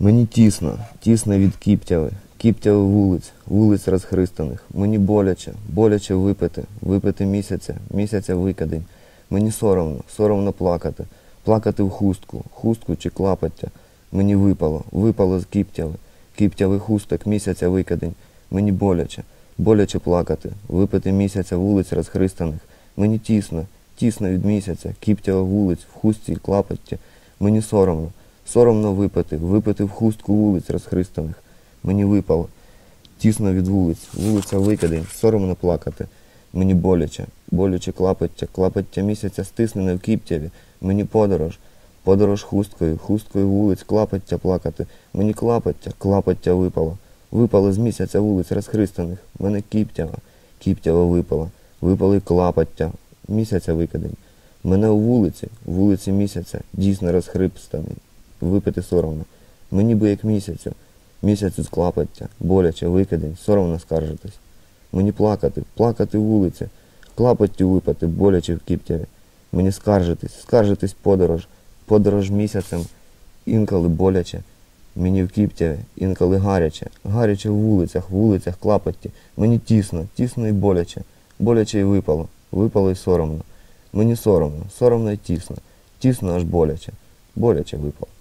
Мені тісно, тісно від кіптяви, кіптяви вулиць, вулиць розхристаних. Мені боляче, боляче випити, випити місяця, місяця викидень. Мені соромно, соромно плакати, плакати в хустку, хустку чи клапаття. Мені випало, випало з кіптяви, кіптяви хусток, місяця викидень. Мені боляче, боляче плакати, випити місяця вулиць розхристаних. Мені тісно, тісно від місяця, кіптява вулиць, в хустці і клапотті. Мені соромно, соромно випити, випити в хустку вулиць розхристаних. Мені випало, тісно від вулиць, вулиця викидень, соромно плакати. Мені боляче, боляче клапоття, клапоття місяця стиснене в кіптяві. Мені подорож, подорож хусткою, хусткою вулиць, клапоття плакати. Мені клапоття, клапоття випало. Випало з місяця вулиць розхристаних. Мене кіптява, кіптява випала. Випали клапоття, місяця викидень. Мене у вулиці, вулиці місяця, дійсно розхристаний. Випити соромно. Мені би як місяцю, місяцю з клапоття, боляче, викидень, соромно скаржитись. Мені плакати, плакати вулиці, клапоттю випати, боляче в кіптяві. Мені скаржитись, скаржитись подорож, подорож місяцем, інколи боляче. Мені в кіптяві, інколи гаряче, гаряче в вулицях, вулицях, клапотті. Мені тісно, тісно і боляче, боляче і випало, випало і соромно. Мені соромно, соромно і тісно, тісно аж боляче, боляче випало.